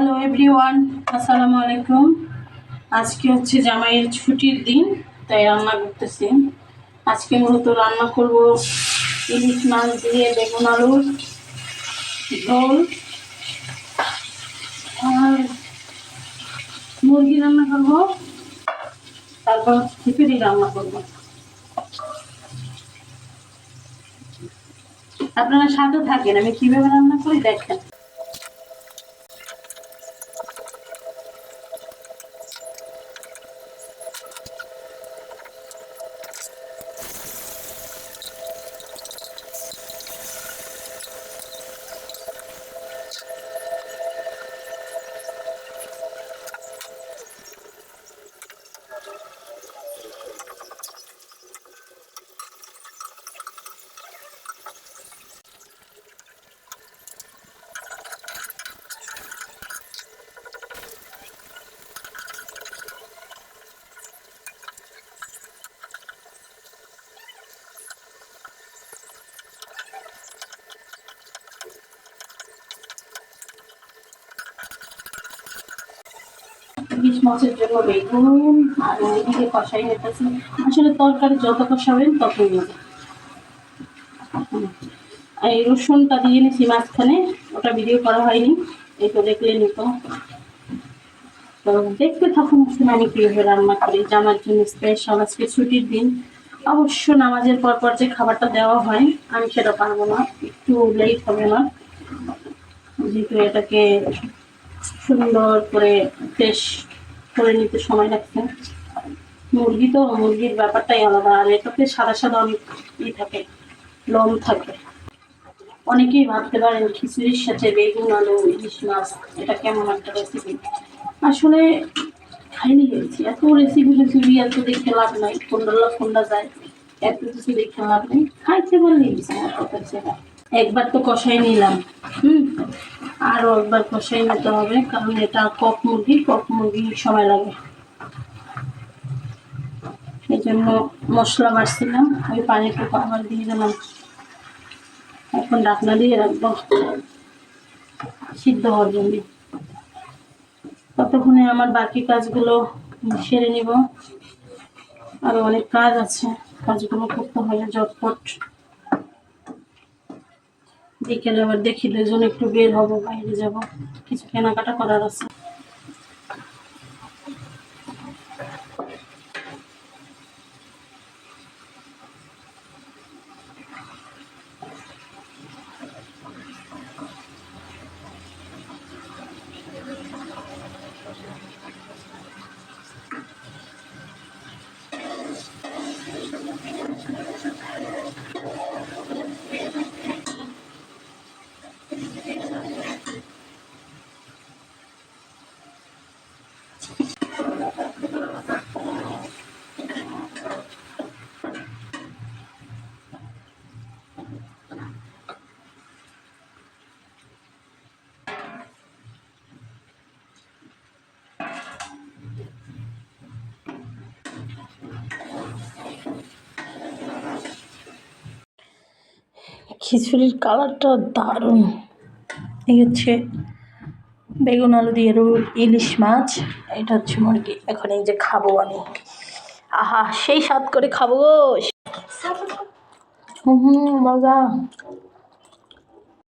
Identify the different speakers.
Speaker 1: Hello everyone আসসালামু আলাইকুম আজকে হচ্ছে জামাইয়ের ছুটির দিন, তাই রান্না করতেছি। আজকে মূলত রান্না করব ইলিশ মাছ দিয়ে বেগুন আলুর ঝোল আর মুরগি রান্না করব, তারপর খিচুড়ি রান্না করব। আপনারা সাথে থাকেন, আমি কীভাবে রান্না করি দেখেন। ইলিশ মাছের জন্য বেগুন আর ওইদিকে কষাই নিতেছি আসলে তরকারি যত কষাবেন ততই আর এই রসুনটা দিয়ে নিছি মাঝখানে, ওটা ভিডিও করা হয়নি, এই তো দেখলে নিত তো। দেখতে থাকুন আমি কীভাবে রান্না করি জামার জন্য স্পেশাল আজকে ছুটির দিন। অবশ্য নামাজের পর পর যে খাবারটা দেওয়া হয়, আমি সেটা পারব না, একটু লেট হবে না। যেহেতু এটাকে সুন্দর করে ফ্রেশ করে নিতে সময় লাগছে। মুরগি তো, মুরগির ব্যাপারটাই আলাদা। আর এটাতে সাদা সাদা অনেক ই থাকে, লোম থাকে। অনেকেই ভাবতে পারেন খিচুড়ির সাথে বেগুন, আলু, ইলিশ মাছ, এটা কেমন একটা রেসিপি আসলে খাইনি গেছি এত রেসিপি রেসিপি এত দেখতে লাভ নাই। কোনটা কোনটা যায়, এত কিছু দেখতে লাভ নেই। খাইছে বললেই আমার কথা একবার তো কষাই নিলাম। হুম? আরও একবার কষাই নিতে হবে, কারণ এটা কক মুরগি কক মুরগি সময় লাগে। এই জন্য মশলা বাড়ছিলাম ওই পানিটুকু আবার দিয়ে দিলাম। এখন ডাকনা দিয়ে রাখব। সিদ্ধ হওয়ার জন্য। ততক্ষণে আমার বাকি কাজগুলো সেরে নিব। আরও অনেক কাজ আছে, কাজগুলো করতে হবে ঝটপট। বিকেলে আবার দেখি দুজন একটু বের হব বাইরে যাব। কিছু কেনাকাটা করার আছে। খিচুড়ির কালারটা দারুণ। এই হচ্ছে বেগুন আলু দিয়ে রু ইলিশ মাছ। এটা হচ্ছে মুরগি। এখন এই যে খাব আমি। আহা সেই স্বাদ করে খাব মজা।